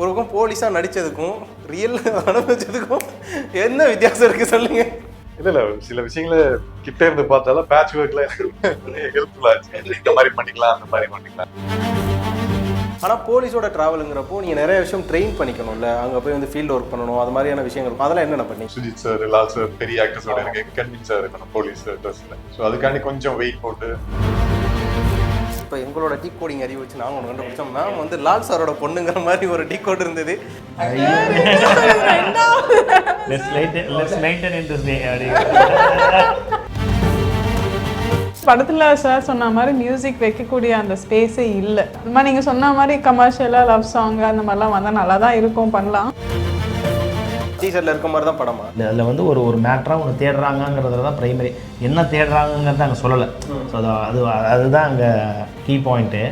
ஒரு பக்கம் போலீஸாக நடித்ததுக்கும் ரியல் அனுபவிச்சதுக்கும் என்ன வித்தியாசம் இருக்குது சொல்லுங்க. இல்ல இல்ல சில விஷயங்களை கிட்ட இருந்து பார்த்தாலும் பேட்ச் ஒர்க்ல ஹெல்ப்ஃபுல்லா இருந்துச்சு இந்த மாதிரி பண்ணிக்கலாம் அந்த மாதிரி பண்ணிக்கலாம். ஆனால் போலீஸோட ட்ராவலுங்கிறப்போ நீங்கள் நிறைய விஷயம் ட்ரெயின் பண்ணிக்கணும்ல. அங்கே போய் வந்து ஃபீல்டு ஒர்க் பண்ணணும் அது மாதிரியான விஷயங்கள் இருக்கும். அதெல்லாம் என்னென்ன பண்ணி சுஜித் சார் லால் சார் பெரிய ஆக்டர்ஸோட எனக்கு கன்வின்ஸா இருக்கணும் போலீஸ் ட்ரெஸ்ல ஸோ அதுக்காண்டி கொஞ்சம் வெயிட் போட்டு. இப்போ எங்களோட டீ கோடிங் அறிவு வச்சு நாங்கள் ஒன்று கண்டுபிடிச்சோம். மேம் வந்து லால் சாரோட பொண்ணுங்கிற மாதிரி ஒரு டீ கோட் இருந்தது படத்துல சார் சொன்ன மாதிரி மியூசிக் வைக்கக்கூடிய அந்த ஸ்பேஸே இல்லை. இந்த மாதிரி நீங்க சொன்ன மாதிரி கமர்ஷியலாக லவ் சாங் அந்த மாதிரிலாம் வந்தால் நல்லா தான் இருக்கும் பண்ணலாம். டீசர்ல இருக்க மாதிரி தான் படமா? அதில் வந்து ஒரு ஒரு மேட்ராக ஒன்று தேடுறாங்கங்கிறதுல தான் ப்ரைமரி என்ன தேடுறாங்கங்கிறத அங்கே சொல்லலை. ஸோ அது அது அதுதான் அங்கே கீ பாயிண்ட்டு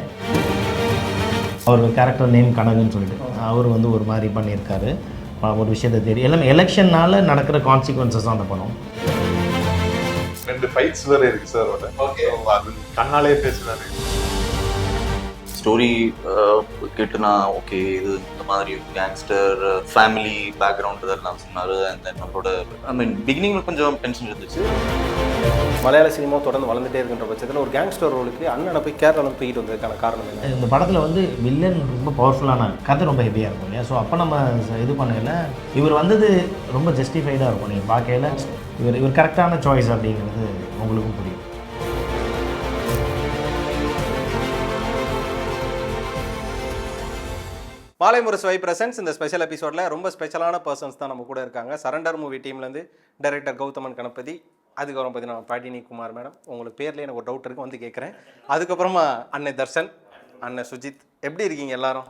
அவர் கேரக்டர் நேம் கனகுன்னு சொல்லிட்டு. அவர் வந்து ஒரு மாதிரி பண்ணியிருக்காரு. ஒரு விஷயத்தை தேடி எல்லாமே எலெக்ஷன்னால நடக்கிற கான்சிக்வன்சஸ் தான் அந்த படம். ரெண்டு ஃபைட்ஸ் வேற இருக்கு சார் ஓகே கண்ணாலே பேசுறாரு. ஸ்டோரி கேட்டு நான் ஓகே இது இந்த மாதிரி கேங்ஸ்டர் ஃபேமிலி பேக்ரவுண்ட் இதெல்லாம் சொன்னார் அண்ட் தென் நம்மளோட ஐ மீன் பிகினிங்கில் கொஞ்சம் டென்ஷன் இருந்துச்சு. மலையாள சினிமா தொடர்ந்து வளர்ந்துட்டே இருக்கின்ற பட்சத்தில் ஒரு கேங்ஸ்டர் ரோலுக்கு அண்ணனை போய் கேரளாவில் தூக்கிட்டு வந்ததுக்கான காரணம் என்ன? இந்த படத்தில் வந்து வில்லன் ரொம்ப பவர்ஃபுல்லான கதை ரொம்ப ஹெவியாக இருக்கும் இல்லையா? ஸோ அப்போ நம்ம இது பண்ணையில் இவர் வந்தது ரொம்ப ஜஸ்டிஃபைடாக இருக்கும் நீங்கள் பார்க்கையில. இவர் இவர் கரெக்டான சாய்ஸ் அப்படிங்கிறது உங்களுக்கும் புரியும். மாலை முரசு வை பிரசன்ஸ் இந்த ஸ்பெஷல் எபிசோடில் ரொம்ப ஸ்பெஷலான பர்சன்ஸ் தான் நம்ம கூட இருக்காங்க. சரண்டர் மூவி டீம்லேருந்து டைரக்டர் கௌதமன் கணபதி அதுக்கப்புறம் பார்த்தீங்கன்னா பாட்டினி குமார் மேடம் உங்களுக்கு பேர்லேயே எனக்கு ஒரு டவுட் இருக்கு வந்து கேட்குறேன். அதுக்கப்புறமா அன்னை தர்ஷன் அண்ணன் சுஜித். எப்படி இருக்கீங்க எல்லாரும்?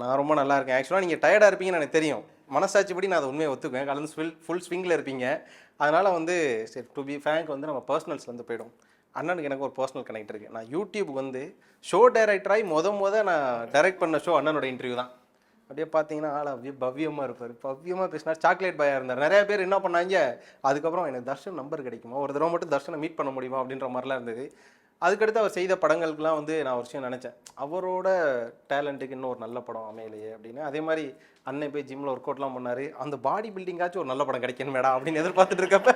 நான் ரொம்ப நல்லா இருக்கேன். ஆக்சுவலாக நீங்கள் டயர்டாக இருப்பீங்கன்னு எனக்கு தெரியும். மனசாட்சிப்படி நான் அதை உண்மையை ஒத்துக்குவேன். கலந்து ஃபுல் ஃபுல் ஸ்விங்கில் இருப்பீங்க. அதனால் வந்து சரி டு பி ஃபேங்க் வந்து நம்ம பர்சனல்ஸ்லேருந்து போயிடும். அண்ணனுக்கு எனக்கு ஒரு பர்சனல் கனெக்ட் இருக்குது நான் யூடியூப் வந்து ஷோ டைரக்டராகி மொத மொதல் நான் டைரக்ட் பண்ண ஷோ அண்ணனோட இன்டர்வியூ தான். அப்படியே பார்த்தீங்கன்னா ஆள் அப்படியே பவ்யமாக இருப்பார். பவ்யமாக பேசினார் சாக்லேட் பாயாக இருந்தார். நிறைய பேர் என்ன பண்ணாங்க? அதுக்கப்புறம் எனக்கு தர்ஷன் நம்பர் கிடைக்குமா? ஒரு தடவை மட்டும் தர்ஷனை மீட் பண்ண முடியுமா? அப்படின்ற மாதிரிலாம் இருந்தது. அதுக்கடுத்து அவர் செய்த படங்களுக்குலாம் வந்து நான் ஒரு விஷயம் நினச்சேன். அவரோட டேலண்ட்டுக்கு இன்னும் ஒரு நல்ல படம் அமையலையே அப்படின்னு. அதே மாதிரி அன்னை போய் ஜிம்மில் ஒர்க் அவுட்லாம் பண்ணார். அந்த பாடி பில்டிங்காச்சும் ஒரு நல்ல படம் கிடைக்கணும் மேடம் அப்படின்னு எதிர்பார்த்துட்டு இருக்கப்ப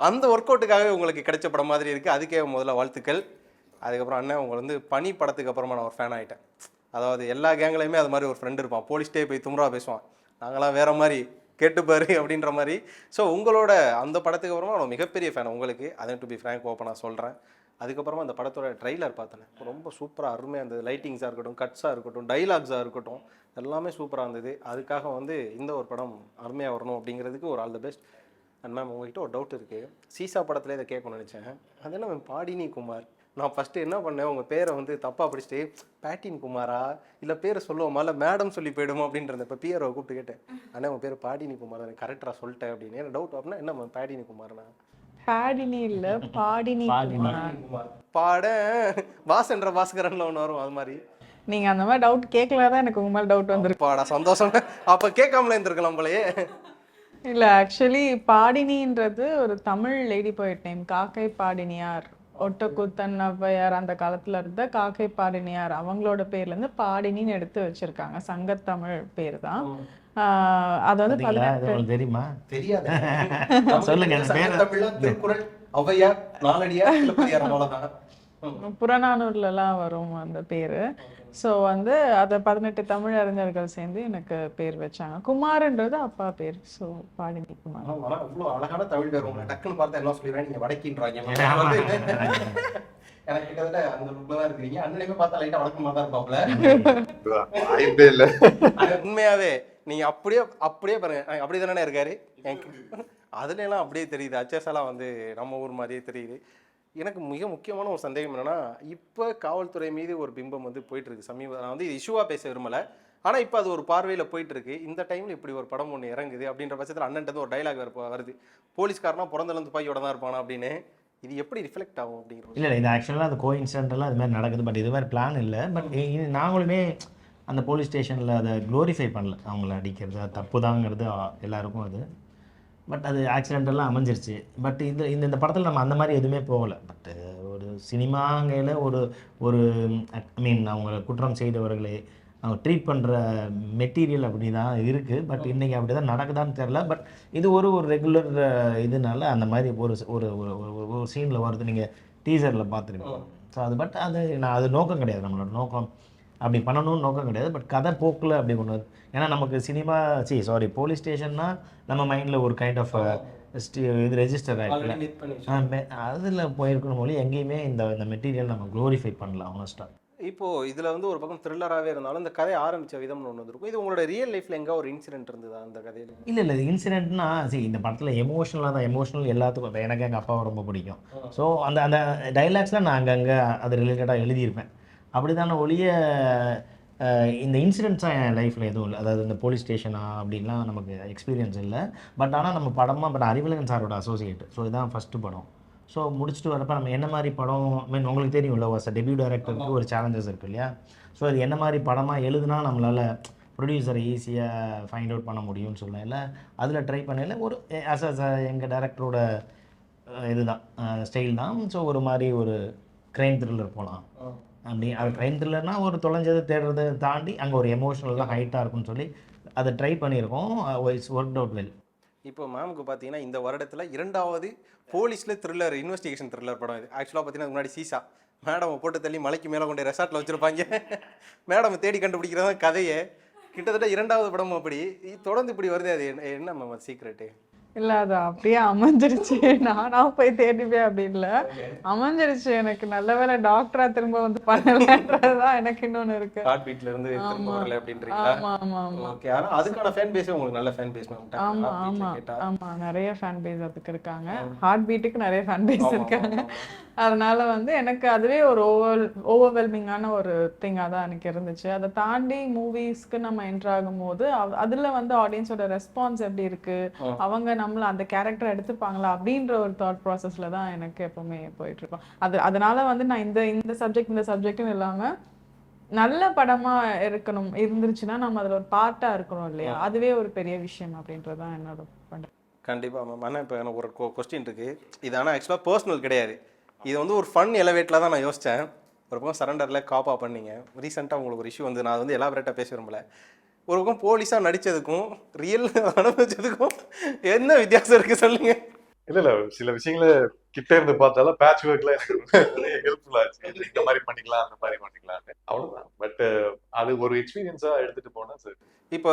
அந்த ஒர்க் அவுட்டுக்காகவே உங்களுக்கு கிடைச்ச படம் மாதிரி இருக்குது அதுக்கே முதல்ல வாழ்த்துக்கள். அதுக்கப்புறம் அண்ணன் உங்களை வந்து பனி படத்துக்கு அப்புறமா நான் ஒரு ஃபேன் ஆகிட்டேன் அதாவது எல்லா கேங்லையுமே அது மாதிரி ஒரு ஃப்ரெண்டு இருப்பான். போலீஸ்டே போய் தும்ரா பேசுவான். நாங்களாம் வேறு மாதிரி கேட்டுப்பாரு அப்படின்ற மாதிரி. ஸோ உங்களோட அந்த படத்துக்கு அப்புறமா நான் மிகப்பெரிய ஃபேன் உங்களுக்கு அதன் டு பி ஃப்ரேங்க் ஓப்பனாக சொல்கிறேன் அதுக்கப்புறமா அந்த படத்தோட ட்ரைலர் பார்த்தேன். ரொம்ப சூப்பராக அருமையாக இருந்தது. லைட்டிங்ஸாக இருக்கட்டும் கட்ஸாக இருக்கட்டும் டைலாக்ஸாக இருக்கட்டும் எல்லாமே சூப்பராக இருந்தது. அதுக்காக வந்து இந்த ஒரு படம் அருமையாக வரணும் அப்படிங்கிறதுக்கு ஒரு all the best and ma'am உங்ககிட்ட ஒரு டவுட் இருக்குது சீசா படத்தில் இதை கேட்கணும்னு நினச்சேன். அது என்ன மேம் பாடினி குமார். நான் ஃபஸ்ட்டு என்ன பண்ணேன்? உங்கள் பேரை வந்து தப்பாக படிச்சுட்டு பேட்டின் குமாரா? இல்லை பேரை சொல்லுவோமா? இல்லை மேடம் சொல்லி போயிடுமோ? அப்படின்றத இப்போ பிஆர்ஓ கூப்பிட்டு கேட்டேன். அண்ணா உங்கள் பேர் பாடினி குமார் எனக்கு கரெக்டாக சொல்லிட்டேன் அப்படின்னு. எனக்கு டவுட் அப்படின்னா என்ன மேம் பேடினி குமார்னா? பாடினி இல்ல பாடினி பாடினி. குமார். பாட வாசன்ற பாஸ்கரன்ல ஒன்று வரும் அது மாதிரி. நீங்க அந்த மாதிரி டவுட் கேட்கல தான் எனக்கு உங்க மேல டவுட் வந்திருக்கு. பாடா சந்தோஷம். அப்போ கேட்காமலே இருந்திருக்கலாம் போலயே. இல்ல ஆக்சுவலி பாடினின்றது ஒரு தமிழ் லேடி போயிட் நேம் காக்கை பாடினியார் ஒட்டக்குத்தன் ஔவையார் அந்த காலத்துல இருந்த காக்கை பாடினியார் அவங்களோட பேர்ல இருந்து பாடினின்னு எடுத்து வச்சிருக்காங்க. சங்கத்தமிழ் பேர் தான். ஆஹ் அது வந்து பதினெட்டு தெரியுமா? தெரியாது. சொல்லுங்க, ஔவையார் நாலடியார். புறநானூர்லலாம் வரும் அந்த பேரு. ஸோ வந்து அதை பதினெட்டு தமிழ் அறிஞர்கள் சேர்ந்து எனக்கு பேர் வச்சாங்க. குமார்ன்றது அப்பா பேர். ஸோ பாடினி குமார். அவ்வளவு அழகான தமிழ் பேர் உங்களை டக்குன்னு பார்த்தா எல்லாம் சொல்லிடுறேன்? நீங்க வடக்கின்றாங்க. எனக்கு கிட்டத்தட்ட அந்த லுக்ல தான் இருக்கிறீங்க. அண்ணனையுமே பார்த்தா லைட்டா வடக்கமா தான் இருப்பாப்ல உண்மையாவே நீங்க அப்படியே அப்படியே பாருங்க. அப்படி தானே இருக்காரு? அதுல எல்லாம் அப்படியே தெரியுது. அச்சஸ் எல்லாம் வந்து நம்ம ஊர் மாதிரியே தெரியுது. எனக்கு மிக முக்கியமான ஒரு சந்தேகம் என்னென்னா இப்போ காவல்துறை மீது ஒரு பிம்பம் வந்து போயிட்டுருக்கு. சமீப நான் வந்து இது இஷ்யூவா பேச விரும்பல. ஆனால் இப்போ அது ஒரு பார்வையில் போயிட்டுருக்கு. இந்த டைமில் இப்படி ஒரு படம் ஒன்று இறங்குது அப்படின்ற பட்சத்தில் அண்ணன்ட்டு ஒரு டைலாக் வருது. போலீஸ்காரனா பிறந்தலேருந்து பையோட தான் இருப்பானா அப்படின்னு. இது எப்படி ரிஃப்ளெக்ட் ஆகும் அப்படிங்கிறது இல்லை இது ஆக்சுவலாக அது கோ இன்சிடென்டெல்லாம் அது மாதிரி நடக்குது. பட் இது மாதிரி பிளான் இல்லை. பட் நாங்களுமே அந்த போலீஸ் ஸ்டேஷனில் அதை க்ளோரிஃபை பண்ணல. அவங்கள அடிக்கிறது. தப்பு தாங்கிறது எல்லாருக்கும் அது. பட் அது ஆக்சிடென்டெல்லாம் அமைஞ்சிருச்சு. பட் இந்த இந்த இந்த படத்தில் நம்ம அந்த மாதிரி எதுவுமே போகலை. பட் ஒரு சினிமாங்கையில் ஒரு ஒரு ஐ மீன் அவங்க குற்றம் செய்தவர்களே அவங்க ட்ரீட் பண்ணுற மெட்டீரியல் அப்படி தான் இருக்குது பட் இன்றைக்கி அப்படி தான் நடக்குதான்னு தெரில பட் இது ஒரு ஒரு ரெகுலர் இதனால அந்த மாதிரி ஒரு ஒரு ஒரு சீனில் வருது. நீங்கள் டீசரில் பார்த்துருப்பீங்க. ஸோ அது பட் அது நான் அது நோக்கம் கிடையாது. நம்மளோட நோக்கம் அப்படி பண்ணணும்னு நோக்கம் கிடையாது. பட் கதை போக்கில் அப்படி கொண்டு வருது ஏன்னா நமக்கு சினிமா சி சாரி போலீஸ் ஸ்டேஷன்னா நம்ம மைண்டில் ஒரு கைண்ட் ஆஃப் இது ரெஜிஸ்டர் ஆகிருக்குல்ல அதில் போயிருக்கணும் மொழி எங்கேயுமே இந்த இந்த மெட்டீரியல் நம்ம க்ளோரிஃபை பண்ணல ஆனஸ்ட்டாக இப்போ இதுல வந்து ஒரு பக்கம் த்ரில்லராகவே இருந்தாலும் இந்த கதை ஆரம்பிச்ச விதம்னு ஒன்று வந்திருக்கும். இது உங்களோட ரியல் லைஃப்ல எங்க ஒரு இன்சிடென்ட் இருந்ததா அந்த கதையில? இல்லை இல்லை இன்சிடென்ட்னா சரி இந்த படத்தில் எமோஷனலாக தான் எமோஷனல் எல்லாத்துக்கும் எனக்கு எங்கள் அப்பாவை ரொம்ப பிடிக்கும். ஸோ அந்த அந்த டைலாக்ஸ்லாம் நான் அங்கங்கே அது ரிலேட்டடாக எழுதியிருப்பேன். அப்படி தானே ஒழிய இந்த இன்சிடென்ட்ஸாக என் லைஃப்பில் எதுவும் இல்லை. அதாவது இந்த போலீஸ் ஸ்டேஷனா அப்படின்லாம் நமக்கு எக்ஸ்பீரியன்ஸ் இல்லை. பட் ஆனால் நம்ம படமாக பட் அறிவழகன் சாரோட அசோசியேட் ஸோ இதுதான் ஃபஸ்ட்டு படம். ஸோ முடிச்சுட்டு வரப்ப நம்ம என்ன மாதிரி படம் மீன் உங்களுக்கு தெரியும்ல வாஸ் டெபியூ டைரக்டருக்கு ஒரு சேலஞ்சஸ் இருக்கு இல்லையா? ஸோ அது என்ன மாதிரி படமாக எழுதுனா நம்மளால் ப்ரொடியூசரை ஈஸியாக ஃபைண்ட் அவுட் பண்ண முடியும்னு சொல்லல அதில் ட்ரை பண்ணல ஒரு ஆஸ் அஸ் எங்கள் டேரக்டரோட இதுதான் ஸ்டைல் தான். ஸோ ஒரு மாதிரி ஒரு க்ரைம் த்ரில்லர் போகலாம் அப்படி அது ட்ரெயின் த்ரில்லர்னால் ஒரு தொலைஞ்சதை தேடுறதை தாண்டி அங்கே ஒரு எமோஷனலாக ஹைட்டாக இருக்கும்னு சொல்லி அதை ட்ரை பண்ணியிருக்கோம். இட்ஸ் ஒர்க் அவுட் வெல் இப்போ மேமுக்கு பார்த்தீங்கன்னா இந்த வருடத்தில் இரண்டாவது போலீஸில் த்ரில்லர் இன்வெஸ்டிகேஷன் த்ரில்லர் படம் இது. ஆக்சுவலாக பார்த்தீங்கன்னா முன்னாடி சீசா. மேடம் போட்டு தள்ளி மலைக்கு மேலே கொண்டு ரெசார்ட்டில் வச்சுருப்பாங்க. மேடம் தேடி கண்டுபிடிக்கிறதா கதையை. கிட்டத்தட்ட இரண்டாவது படமும் அப்படி. தொடர்ந்து இப்படி வருது அது. என்ன என்ன மேம் சீக்ரெட்டு இல்ல அது அப்படியே அமைஞ்சிருச்சு. நானா போய் தேடிப்பேன் அப்படி இல்ல. அமைஞ்சிருச்சு. எனக்கு நல்ல வேளை டாக்டரா திரும்ப வந்து பண்ணலன்றதுதான் எனக்கு இன்னொன்னு இருக்கு. ஹார்ட் பீட்ல இருந்து திரும்ப ஆமா. வரல அப்படின்றீங்களா? ஆமா ஆமா ஆமா. ஓகே ஆனா அதுக்கான ஃபேன் பேஸே உங்களுக்கு நல்ல ஃபேன் பேஸ் மேம் ஆமா ஆமா. ஆமா நிறைய ஃபேன் பேஸ் அதுக்கு இருக்காங்க. ஹார்ட் பீட்டுக்கு நிறைய ஃபேன் பேஸ் இருக்காங்க. அதனால வந்து எனக்கு அதுவே ஒரு ஓவர் ஓவர்வெல்மிங்கான ஒரு திங்காக தான் எனக்கு இருந்துச்சு. அதை தாண்டி மூவிஸ்க்கு நம்ம என்ட்ரு ஆகும்போது அவ- அதுல வந்து ஆடியன்ஸோட ரெஸ்பான்ஸ் எப்படி இருக்கு? அவங்க நம்மள அந்த கேரக்டர் எடுத்துப்பாங்களா அப்படின்ற ஒரு தாட் ப்ராசஸ்ல தான் எனக்கு எப்பவுமே போயிட்டு இருக்கோம். அது அதனால வந்து நான் இந்த இந்த சப்ஜெக்ட் இந்த சப்ஜெக்ட்னு இல்லாம நல்ல படமா இருக்கணும் இருந்துருச்சுன்னா நம்ம அதுல ஒரு பார்ட்டா இருக்கணும் இல்லையா? அதுவே ஒரு பெரிய விஷயம் அப்படின்றது தான் என்னோட பண்ற. கண்டிப்பா மேம் ஆனால் இப்போ எனக்கு ஒரு கொஸ்டின் இருக்கு. இது ஆனால் ஆக்சுவலாக பர்சனல் கிடையாது. இது வந்து ஒரு ஃபன் எலவேட்டில் தான் நான் யோசித்தேன் ஒரு பக்கம் சரண்டரில் காப்பா பண்ணீங்க. ரீசெண்டாக உங்களுக்கு ஒரு இஷ்யூ வந்து நான் வந்து எலாபரேட்டாக பேச விரும்பல. ஒரு பக்கம் போலீஸாக நடித்ததுக்கும் ரியல் அனுபவிச்சதுக்கும் என்ன வித்தியாசம் இருக்குது சொல்லுங்க. இல்லை இல்லை சில விஷயங்களை கிட்ட இருந்து பார்த்தால பேட்ச் ஒர்க்ல எனக்கு ஹெல்ப்ஃபுல்லா ஆச்சு இந்த மாதிரி பண்ணிக்கலாம் அந்த மாதிரி பண்ணிக்கலாம் அவ்வளவுதான். பட் அது ஒரு எக்ஸ்பீரியன்ஸா எடுத்துட்டு போனா சரி இப்போ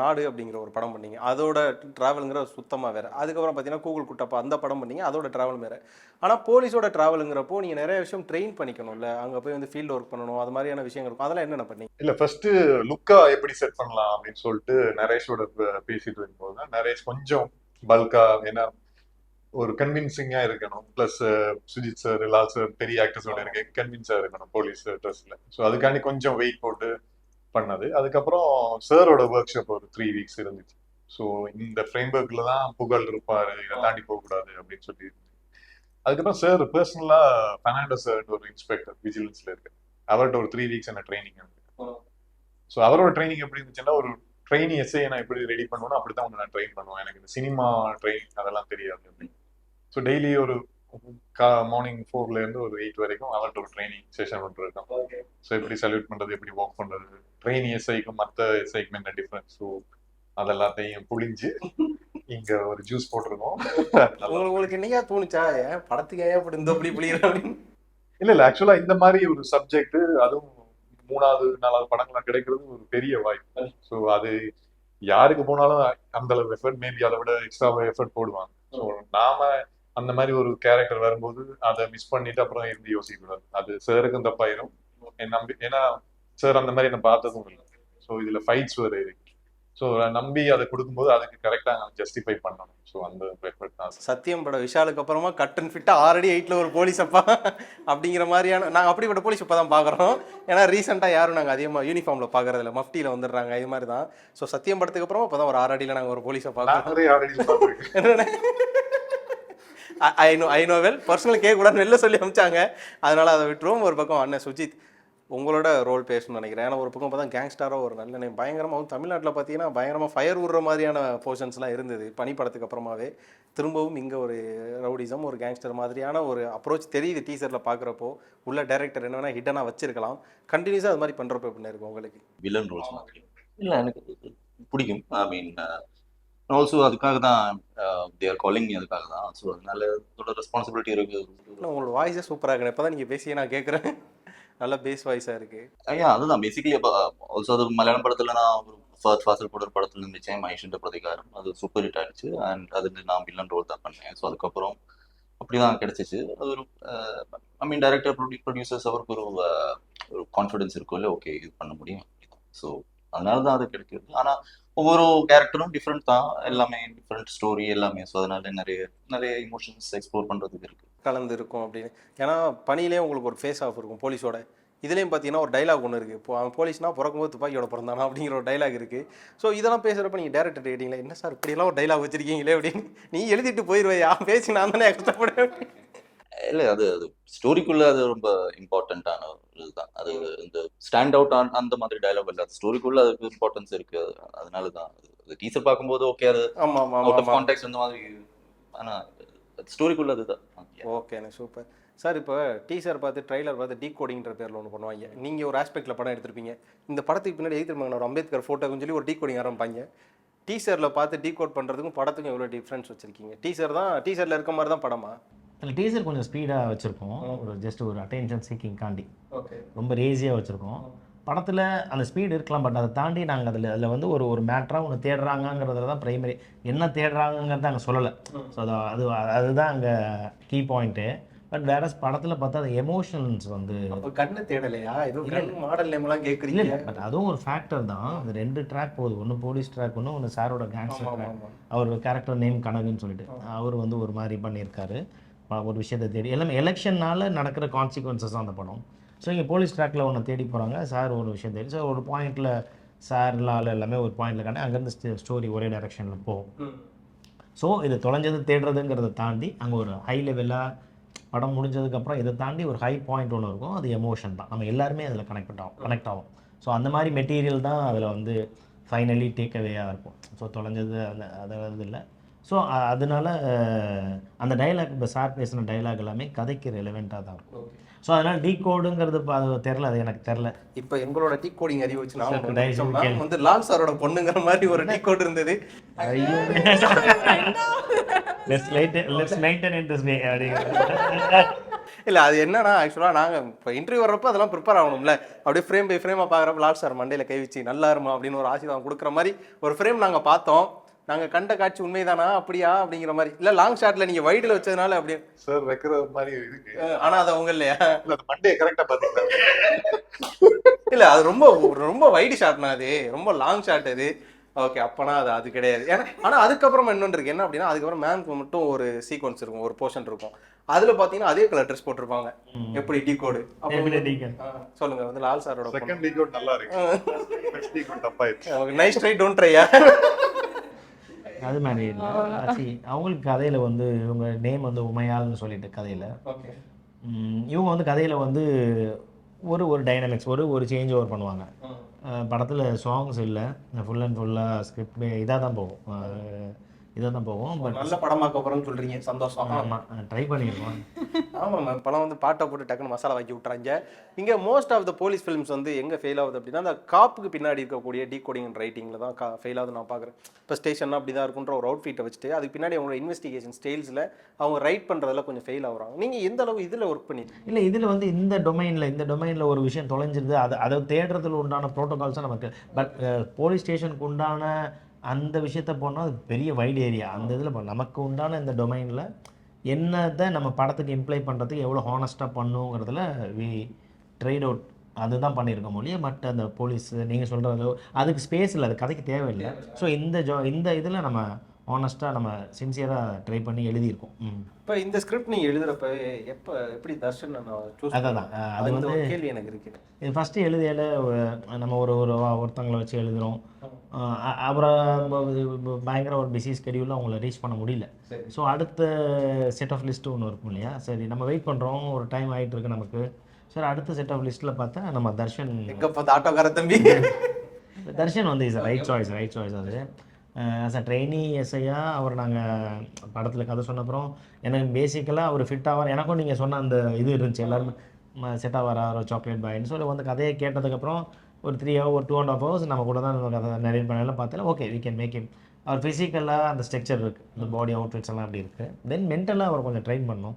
நாடு அப்படிங்கிற ஒரு படம் பண்ணீங்க. அதோட ட்ராவலுங்கிற சுத்தமாக வேறு. அதுக்கப்புறம் பார்த்தீங்கன்னா கூகுள் குட்டப்பா அந்த படம் பண்ணீங்க. அதோட ட்ராவல் வேறு. ஆனால் போலீஸோட ட்ராவலுங்கிறப்போ நீங்கள் நிறைய விஷயம் ட்ரெயின் பண்ணிக்கணும்ல. அங்கே போய் வந்து ஃபீல்டு ஒர்க் பண்ணணும் அது மாதிரியான விஷயங்கள் இருக்கும். அதெல்லாம் என்னென்ன பண்ணீங்க? இல்ல ஃபர்ஸ்ட் லுக்கா எப்படி செட் பண்ணலாம் அப்படின்னு சொல்லிட்டு நரேஷோட பேசிட்டு இருக்கும்போது நரேஷ் கொஞ்சம் பல்கா ஏன்னா ஒரு கன்வின்சிங்கா இருக்கணும். Plus Sujith sir Lal sir பெரிய ஆக்டர்ஸோட இருக்கு கன்வின்ஸா இருக்கணும் போலீஸ் ட்ரெஸ்ல ஸோ அதுக்காண்டி கொஞ்சம் வெயிட் போட்டு பண்ணது. அதுக்கப்புறம் சாரோட ஒர்க் ஷாப் ஒரு த்ரீ வீக்ஸ் இருந்துச்சு. ஸோ இந்த ஃப்ரேம் ஒர்க்ல தான் புகழ் இருப்பாரு. இதை தாண்டி போகக்கூடாது அப்படின்னு சொல்லி அதுக்கப்புறம் சார் பர்சனலா பெர்னாண்டோ சார் ஒரு இன்ஸ்பெக்டர் விஜிலன்ஸ்ல இருக்கு அவர்கிட்ட ஒரு த்ரீ வீக்ஸ் என்ன ட்ரைனிங் ஸோ அவரோட ட்ரைனிங் எப்படி இருந்துச்சுன்னா ஒரு ட்ரெயின் எஸ்ஏ நான் எப்படி ரெடி பண்ணுவேனோ அப்படி தான் நான் ட்ரெயின் பண்ணுவேன். எனக்கு இந்த சினிமா ட்ரைனிங் அதெல்லாம் தெரியாது அப்படின்னு. ஸோ டெய்லி ஒரு மார்னிங் ஃபோர்ல இருந்து ஒரு எயிட் வரைக்கும் அவர்கிட்ட ஒரு ட்ரைனிங் செஷன் ஒன்று இருக்கும். ஸோ எப்படி சல்யூட் பண்றது எப்படி ஒர்க் பண்றது ட்ரெயின் எஸ்ஐக்கும் மற்ற எஸ்ஐக்கும் என்ன டிஃப்ரென்ஸ் ஸோ அதெல்லாத்தையும் புளிஞ்சு இங்க ஒரு ஜூஸ் போட்டிருக்கோம். உங்களுக்கு என்னையா தோணுச்சா? ஏன் படத்துக்கு ஏன் இப்படி இந்த இப்படி புளியுற அப்படின்னு? இல்ல இல்ல ஆக்சுவலா இந்த மாதிரி ஒரு சப்ஜெக்ட் அதுவும் மூணாவது நாலாவது படங்கள்லாம் கிடைக்கிறது ஒரு பெரிய வாய்ப்பு ஸோ அது யாருக்கு போனாலும் அந்த அளவு எஃபர்ட் மேபி அதை விட எக்ஸ்ட்ரா எஃபர்ட் போடுவாங்க. ஸோ நாம அந்த மாதிரி ஒரு கேரக்டர் வரும்போது அதை மிஸ் பண்ணிட்டு அப்புறம் இருந்து யோசிக்க கூடாது அது சாருக்கும் தப்பாயிரும். என் நம்பி ஏன்னா சார் அந்த மாதிரி நான் பார்த்ததும் இல்லை. ஸோ இதுல ஃபைட்ஸ் வேறு இருக்கு. ஸோ நம்பி அதை கொடுக்கும்போது அதுக்கு கரெக்டா ஜஸ்டிஃபை பண்ணணும். ஸோ அந்த எஃபர்ட் தான். சத்தியம் படம் விஷாலுக்கு அப்புறமா கட் அண்ட் ஃபிட்டாக ஆல்ரெடி எயிட்டில் ஒரு போலீஸ் அப்பா அப்படிங்கிற மாதிரியான நாங்கள் அப்படிப்பட்ட போலீஸ் இப்போ தான் பார்க்குறோம். ஏன்னா ரீசெண்டாக யாரும் நாங்கள் அதிகமாக யூனிஃபார்மில் பார்க்கறதில்ல மஃப்டியில் வந்துடுறாங்க இது மாதிரி தான். ஸோ சத்தியம் படத்துக்கு அப்புறமா இப்போ தான் ஒரு ஆறு அடியில் நாங்கள் ஒரு போலீஸை பார்க்குறோம் நான் நிறைய ஆல்ரெடி பார்த்துருக்கேன் I know I know well personal கேட்கக்கூடாதுன்னு வெளில சொல்லி அமிச்சாங்க. அதனால அதை விட்டுருவோம். ஒரு பக்கம் அண்ணன் சுஜித் உங்களோட ரோல் பேசணும்னு நினைக்கிறேன். ஏன்னா ஒரு பக்கம் பார்த்தா கேங்ஸ்டராக ஒரு நல்ல நேம் பயங்கரமாகவும் தமிழ்நாட்டில் பார்த்தீங்கன்னா பயங்கரமாக ஃபயர் விடுற மாதிரியான போர்ஷன்ஸ்லாம் இருந்தது. பனி படத்துக்கு அப்புறமாவே திரும்பவும் இங்கே ஒரு ரவுடிசம் ஒரு கேங்ஸ்டர் மாதிரியான ஒரு அப்ரோச் தெரியுது டீசரில் பார்க்குறப்போ. உள்ள டைரக்டர் என்ன வேணால் ஹிட்டனாக வச்சிருக்கலாம். கண்டினியூஸாக அது மாதிரி பண்ணுறப்ப எப்படி இருக்கும் உங்களுக்கு? வில்லன் ரோல்ஸ் மாதிரி. இல்லை எனக்கு பிடிக்கும். ஐ மீன் ஆல்சோ அதுக்காக தான் தேர் காலிங் அதுக்காக தான். ஸோ அதனால அதோட ரெஸ்பான்சிபிலிட்டி இருக்கு. உங்களோட வாய்ஸே சூப்பராக இருக்கு. இப்போ தான் நீங்கள் பேசியே நான் கேட்குறேன் நல்ல பேஸ் வாய்ஸாக இருக்குது ஐயா அதுதான். பேசிக்கலி ஆல்சோ அது மலையாளம் படத்துல நான் ஒரு ஃபர்ஸ்ட் ஃபாசல் போடுற படத்துல இருந்துச்சேன் மகேஷன்ற பிரதிகாரம். அது சூப்பர் ஹிட் ஆயிடுச்சு. அண்ட் அது நான் வில்லன் ரோல் தான் பண்ணேன். ஸோ அதுக்கப்புறம் அப்படிதான் கிடைச்சிச்சு. அது ஒரு ஐ மீன் டைரக்டர் ப்ரொடியூசர்ஸ் அவருக்கு ஒரு uh, ஒரு கான்ஃபிடன்ஸ் இருக்கும் இல்லை ஓகே இது பண்ண முடியும். ஸோ அதனால தான் அது கிடைக்கிறது. ஆனால் ஒவ்வொரு கேரக்டரும் டிஃப்ரெண்ட் தான். எல்லாமே டிஃப்ரெண்ட் ஸ்டோரி எல்லாமே. ஸோ அதனால நிறைய நிறைய இமோஷன்ஸ் எக்ஸ்ப்ளோர் பண்ணுறதுக்கு இருக்குது கலந்து இருக்கும் அப்படின்னு. ஏன்னா பணியிலே உங்களுக்கு ஒரு ஃபேஸ் ஆஃப் இருக்கும் போலீஸோட இதுலேயும் பார்த்தீங்கன்னா ஒரு டைலாக் ஒன்று இருக்குது இப்போ அவன் போலீஸ்னா பிறக்கும்போது துப்பாக்கியோட பிறந்தானா அப்படிங்கிற ஒரு டைலாக் இருக்குது ஸோ இதெல்லாம் பேசுகிறப்ப நீங்கள் டேரக்டர் கேட்டீங்களா என்ன சார் இப்படியெல்லாம் ஒரு டைலாக் வச்சுருக்கீங்களே? அப்படின்னு. நீ எழுதிட்டு போயிடுவையா பேசி நான் தானே கஷ்டப்படுவேன். இல்லை அது அது ஸ்டோரிக்குள்ள அது ரொம்ப இம்பார்ட்டண்ட்டான இதுதான் அது இந்த ஸ்டாண்ட் அவுட் ஆன் அந்த மாதிரி டயலாக் இல்லை. அது ஸ்டோரிக்குள்ள அதுக்கு இம்பார்ட்டன்ஸ் இருக்கு. அது அதனால தான் அது டீசர் பார்க்கும்போது ஓகே அது அவுட் ஆஃப் கான்டெக்ட் அந்த மாதிரி. ஆனா ஸ்டோரிக்குள்ள அதுதான். ஓகேண்ணே சூப்பர் சார் இப்போ டீசர் பார்த்து ட்ரைலர் பார்த்து டீ கோடிங்கிற பேரில் ஒன்று பண்ணுவாங்க. நீங்கள் ஒரு ஆஸ்பெக்டில் படம் எடுத்திருப்பீங்க. இந்த படத்துக்கு பின்னாடி எழுதிருப்பாங்க ஒரு அம்பேத்கர் ஃபோட்டோன்னு சொல்லி ஒரு டீ கோடிங் ஆரம்பிப்பாங்க. டீசரில் பார்த்து டீ கோட் பண்ணுறதுக்கும் படத்துக்கும் எவ்வளோ டிஃப்ரென்ஸ் வச்சுருக்கீங்க? டீசர் தான் டீசரில் இருக்க மாதிரி தான் படமா? அதில் டீசர் கொஞ்சம் ஸ்பீடாக வச்சுருக்கோம். ஒரு ஜஸ்ட் ஒரு அட்டென்ஷன் சீக்கிங் காண்டி. ஓகே. ரொம்ப ரேசியாக வச்சுருக்கோம். படத்தில் அந்த ஸ்பீடு இருக்கலாம் பட் அதை தாண்டி நாங்கள் அதில் அதில் வந்து ஒரு ஒரு மேட்ராக ஒன்று தேடுறாங்கங்கிறதுல தான் ப்ரைமரி என்ன தேடுறாங்கங்கிறத அங்கே சொல்லலை. ஸோ அது அது அதுதான் அங்கே கீ பாயிண்ட்டு பட் வேற படத்தில் பார்த்தா அது எமோஷன்ஸ் வந்து கண்ணு தேடலையா? கண் மாடல் நேம்லாம் கேட்குறீங்க பட் அதுவும் ஒரு ஃபேக்டர் தான். அந்த ரெண்டு ட்ராக் போகுது. ஒன்று போலீஸ் ட்ராக் ஒன்று ஒன்று சாரோட கேங்ஸ்டர் அவர் கேரக்டர் நேம் கனகுன்னு சொல்லிட்டு. அவர் வந்து ஒரு மாதிரி பண்ணியிருக்காரு. ஒரு விஷயத்தை தேடி எல்லாமே எலெக்ஷன்னால நடக்கிற கான்சிக்வன்சஸ் தான் அந்த படம். ஸோ இங்கே போலீஸ் ட்ராக்கில் ஒன்று தேடி போகிறாங்க சார் ஒரு விஷயம் தேடி ஸோ ஒரு பாயிண்டில் சார் லால் எல்லாமே ஒரு பாயிண்டில் காட்டி அங்கேருந்து ஸ்டோரி ஒரே டைரெக்ஷனில் போகும். ஸோ இது தொலைஞ்சது தேடுறதுங்கிறத தாண்டி அங்கே ஒரு ஹை லெவலாக படம் முடிஞ்சதுக்கப்புறம் இதை தாண்டி ஒரு ஹை பாயிண்ட் ஒன்று இருக்கும். அது எமோஷன் தான். நம்ம எல்லாருமே அதில் கனெக்ட் ஆகும் கனெக்ட் ஆகும். ஸோ அந்த மாதிரி மெட்டீரியல் தான் அதில் வந்து ஃபைனலி டேக் அவேயாக இருக்கும். ஸோ தொலைஞ்சது அந்த அது இல்லை. ஸோ அதனால அந்த டைலாக் இப்போ சார் பேசின டைலாக் எல்லாமே கதைக்கு ரெலவெண்ட்டாக தான் இருக்கும். ஓகே ஸோ அதனால் டீ கோடுங்கிறது இப்போ அது தெரில அது எனக்கு தெரில இப்போ எங்களோட டீ கோடிங் அறிவு வச்சு நான். வந்து லால் சாரோட பொண்ணுங்கிற மாதிரி ஒரு டீ கோட் இருந்தது. ஐயோ. Let's light let's maintain in this way அப்படிங்கிற இல்லை அது என்னன்னா ஆக்சுவலாக நாங்கள் இப்போ இன்டர்வியூ வர்றப்போ அதெல்லாம் ப்ரிப்பேர் ஆகணும்ல. அப்படியே ஃப்ரேம் பை ஃப்ரேமாக பார்க்குறப்ப லால் சார் மண்டையில் கை வச்சு நல்லா இருமா அப்படின்னு ஒரு ஆசீர்வாதம் கொடுக்குற மாதிரி ஒரு ஃப்ரேம் நாங்கள் பார்த்தோம். நாங்கள் கண்ட காட்சி உண்மைதானா? அப்படியா? அப்படிங்கிற மாதிரி. இல்லை லாங் ஷாட்டில் நீங்கள் வைடில் வச்சதுனால அப்படியே சார் வைக்கிற மாதிரி இருக்கு. ஆனால் அது அவங்க இல்லையா? இல்ல மண்டே கரெக்டா பாத்தீங்களா இல்லை அது ரொம்ப ரொம்ப வைடு ஷாட்னா அது. ரொம்ப லாங் ஷாட் அது. ஓகே அப்பனா அது அது கிடையாது. ஏன்னா ஆனால் அதுக்கப்புறம் இன்னொன்று இருக்கு. என்ன அப்படின்னா அதுக்கப்புறம் மேம்க்கு மட்டும் ஒரு சீக்வன்ஸ் இருக்கும். ஒரு போர்ஷன் இருக்கும். அதில் பார்த்தீங்கன்னா அதே கலர் ட்ரெஸ் போட்டிருப்பாங்க. எப்படி டீ கோடு? சொல்லுங்க. வந்து லால் சாரோட செகண்ட் நல்லா இருக்கு. நைஸ் ட்ரை டோன்ட் ட்ரையா அது மாதிரி இல்லை. அவங்களுக்கு கதையில் வந்து இவங்க நேம் வந்து உமையால்னு சொல்லிட்டு கதையில். ஓகே. இவங்க வந்து கதையில் வந்து ஒரு ஒரு டைனமிக்ஸ் ஒரு ஒரு சேஞ்ச் ஓவர் பண்ணுவாங்க படத்தில் சாங்ஸ் இல்லை. ஃபுல் அண்ட் ஃபுல்லாக ஸ்கிரிப்ட் இதாக தான் போகும். இதாக தான் பட் நல்ல படமாக்க போறோம்னு சொல்றீங்க. சந்தோஷம். ஆமாம் ட்ரை பண்ணியிருக்கோம் ஆமாம் மேம் படம் வந்து பாட்டை போட்டு டக்குன்னு மசாலா வாக்கி விட்றாங்க இங்கே most of the police films வந்து எங்கே ஃபெயில் ஆகுது அப்படின்னா அந்த காப்புக்கு பின்னாடி இருக்கக்கூடிய டீ கோடிங் ரைட்டிங்கில் தான் கா ஃபெயில் ஆகுது நான் பார்க்குறேன். இப்போ ஸ்டேஷன் அப்படி தான் இருக்குன்ற ஒரு அவுட்ஃபிட்டை வச்சுட்டு அதுக்கு பின்னாடி அவங்களோட இன்வெஸ்டிகேஷன் ஸ்டைல்ஸில் அவங்க ரைட் பண்ணுறதுல கொஞ்சம் ஃபெயில் ஆகுறாங்க. நீங்கள் எந்த அளவு இதில் ஒர்க் பண்ணி இல்லை இதில் வந்து இந்த டொமைனில் இந்த டொமைனில் ஒரு விஷயம் தொலைஞ்சிருது. அது அதை தேடுறதுல உண்டான ப்ரோட்டோகால்ஸும் நமக்கு பட் போலீஸ் ஸ்டேஷனுக்கு உண்டான அந்த விஷயத்த போனால் அது பெரிய வைட் ஏரியா அந்த இதில் நமக்கு உண்டான இந்த டொமைனில் என்னதை நம்ம படத்துக்கு இம்ப்ளை பண்ணுறதுக்கு எவ்வளோ ஹானஸ்ட்டாக பண்ணுங்கிறதுல வி ட்ரைட் அவுட் அதுதான் பண்ணியிருக்கோம் ஒழிய பட் அந்த போலீஸ் நீங்கள் சொல்கிறது அதுக்கு ஸ்பேஸ் இல்லை அது கதைக்கு தேவையில்லை. ஸோ இந்த ஜோ இந்த இதில் நம்ம ஹானஸ்ட்டாக நம்ம சின்சியராக ட்ரை பண்ணி எழுதியிருக்கோம். இப்போ இந்த ஸ்கிரிப்ட் நீங்கள் எழுதுறப்ப எப்போ எப்படி தர்ஷன் அதான் அது வந்து கேள்வி எனக்கு இருக்கு. இது ஃபஸ்ட்டு எழுதியால நம்ம ஒரு ஒரு ஒருத்தங்களை வச்சு எழுதுகிறோம் அப்புறம் பயங்கர ஒரு பிஸி ஸ்கெடியூலில் அவங்கள ரீச் பண்ண முடியல. ஸோ அடுத்த செட் ஆஃப் லிஸ்ட்டு ஒன்று இருக்கும் இல்லையா? சரி நம்ம வெயிட் பண்ணுறோம் ஒரு டைம் ஆகிட்டு இருக்கு நமக்கு. சார் அடுத்த செட் ஆஃப் லிஸ்ட்டில் பார்த்தா நம்ம தர்ஷன் எங்க பார்த்து ஆட்டோக்கார தம்பி? தர்ஷன் வந்து is right choice right choice அது. ஆஸ் அ ட்ரெயினி எஸ்ஐயா அவர் நாங்கள் படத்தில் கதை சொன்னப்புறம் எனக்கு பேசிக்கலாக அவர் ஃபிட் ஆவார். எனக்கும் நீங்கள் சொன்ன அந்த இது இருந்துச்சு. எல்லாருமே செட் ஆவாரா? ஒரு சாக்லேட் பாயின்னு சொல்லி வந்து கதையை கேட்டதுக்கப்புறம் ஒரு த்ரீ ஹவர் ஒரு டூ அண்ட் ஆஃப் ஹவர்ஸ் நம்ம கூட தான் கதை நிறைய பண்ணலாம் பார்த்தா okay we can make him அவர் ஃபிசிக்கலாக அந்த ஸ்ட்ரக்சர் இருக்குது இந்த பாடி அவுட்ஃபிட்ஸ் எல்லாம் அப்படி இருக்குது தென் மென்டலாக அவர் கொஞ்சம் ட்ரெயின் பண்ணோம்.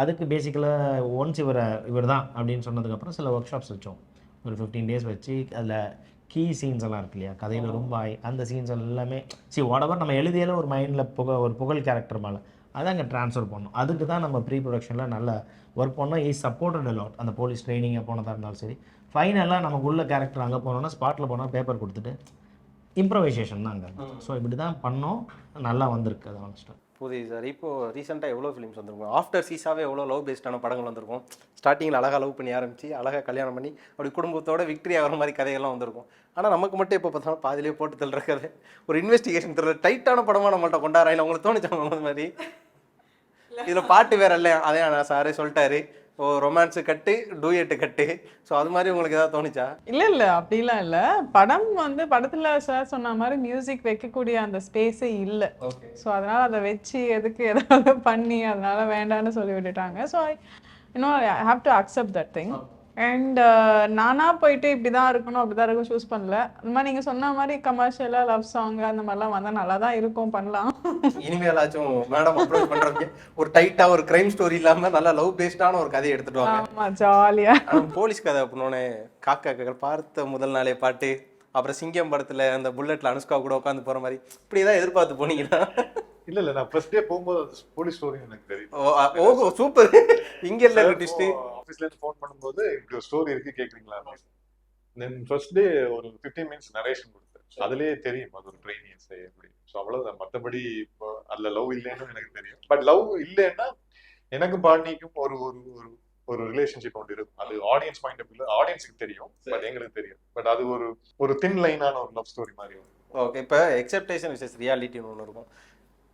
அதுக்கு பேசிக்கலாக ஒன்ஸ் இவரை இவர் தான் அப்படின்னு சொன்னதுக்கப்புறம் சில ஒர்க் ஷாப்ஸ் வச்சோம். ஒரு ஃபிஃப்டீன் டேஸ் வச்சு அதில் கீ சீன்ஸ் எல்லாம் இருக்கு இல்லையா? கதையில் ரொம்ப ஆய் அந்த சீன்ஸ் எல்லாமே சி whatever நம்ம எழுதியால ஒரு மைண்டில் புக ஒரு புகழ் கேரக்டர் மேலே அதை அங்கே ட்ரான்ஸ்ஃபர் பண்ணோம் அதுக்கு தான் நம்ம ப்ரீ ப்ரொடக்ஷனில் நல்ல ஒர்க் பண்ணோம். இஸ் சப்போர்ட்டட் அலாட் அந்த போலீஸ் ட்ரைனிங்கை போனதாக இருந்தாலும் சரி. ஃபைனலாக நமக்கு உள்ள கேரக்டர் அங்கே போனோம்னா ஸ்பாட்டில் போனால் பேப்பர் கொடுத்துட்டு இம்ப்ரவைசேஷன் தான் அங்கே ஸோ இப்படி தான் பண்ணோம். நல்லா வந்திருக்கு. அது ஆனஸ்ட்டாக புரியுது சார். இப்போ ரீசெண்டாக எவ்வளோ ஃபிலிம்ஸ் வந்திருக்கும்? ஆஃப்டர் சீஸாவே எவ்வளோ லவ் பேஸ்டான படங்கள் வந்திருக்கும்? ஸ்டார்டிங்கில் அழகாக லவ் பண்ணி ஆரம்பிச்சு அழகாக கல்யாணம் பண்ணி அப்படி குடும்பத்தோட விக்டரி ஆகிற மாதிரி கதைகள்லாம் வந்திருக்கும். ஆனால் நமக்கு மட்டும் எப்போ பார்த்தாலும் பாதியிலே போட்டு தள்ளுற கதை ஒரு இன்வெஸ்டிகேஷன் த்ரில்லர் டைட்டான படமாக நம்மள்ட்ட கொண்டாடுறாங்க உங்களுக்கு தோணுச்சாங்க அந்த மாதிரி? இதில் பாட்டு வேற இல்லை அதே நான் சாரே சொல்லிட்டாரு. ஓ romance cut duet cut. So அது மாதிரி உங்களுக்கு ஏதாவது தோணுச்சா? இல்ல இல்ல அப்படிலாம் இல்ல. படம் வந்து படத்துல சார் சொன்ன மாதிரி மியூசிக் வைக்கக்கூடிய அந்த ஸ்பேஸே இல்ல. ஸோ அதனால அதை வச்சு எதுக்கு ஏதாவது பண்ணி அதனால வேண்டாம்னு சொல்லி விட்டுட்டாங்க. ஸோ இன்னும் I have to accept that thing and நானா போயிட்டு இப்படிதான் இருக்கணும் அப்படிதான் இருக்கும் சூஸ் பண்ணல. அந்த மாதிரி நீங்க சொன்ன மாதிரி கமர்ஷியலா லவ் சாங் அந்த மாதிரிலாம் வந்தா நல்லா தான் இருக்கும் பண்ணலாம். இனிமேலாச்சும் மேடம் அப்ரோச் பண்ணுறவங்க ஒரு டைட்டாக ஒரு கிரைம் ஸ்டோரி இல்லாமல் நல்லா லவ் பேஸ்டான ஒரு கதையை எடுத்துட்டு வாங்க. ஆமா ஜாலியா ஆனா போலீஸ் கதை அப்படின்னோடனே காக்கா காக்கா பார்த்த முதல் நாளே பாட்டு அப்புறம் சிங்கம் படத்துல அந்த புல்லட்ல அனுஷ்கா கூட உட்காந்து போற மாதிரி இப்படி தான் எதிர்பார்த்து போனீங்கன்னா. இல்ல இல்ல நான் ஃபர்ஸ்ட் டே போகும்போது போலீஸ் ஸ்டோரி எனக்கு தெரியும். ஓஹோ சூப்பர் இங்க இல்ல ட்விஸ்ட் ஆஃபீஸ்ல இருந்து ஃபோன் பண்ணும்போது இப்படி ஒரு ஸ்டோரி இருக்கு கேக்குறீங்களா? தென் ஃபர்ஸ்ட் டே ஒரு 15 மினிட்ஸ் நரேஷன் கொடுத்தேன். அதுலயே தெரியும் அது ஒரு ட்ரைனிங் எப்படி. ஸோ அவ்வளவுதான். மத்தபடி இப்போ அதுல லவ் இல்லைன்னு எனக்கு தெரியும். பட் லவ் இல்லைன்னா எனக்கும் பாண்டிக்கும் ஒரு ஒரு ஒரு ஒரு ரிலேஷன்ஷிப் ஒன்று இருக்கும். அது ஆடியன்ஸ் பாயிண்ட் ஆஃப் ஆடியன்ஸுக்கு தெரியும் பட் எங்களுக்கு தெரியும். பட் அது ஒரு ஒரு தின் லைனான ஒரு லவ் ஸ்டோரி மாதிரி ஓகே இப்போ எக்ஸப்டேஷன் விசஸ் ரியாலிட்டின்னு ஒன்று இருக்கும்.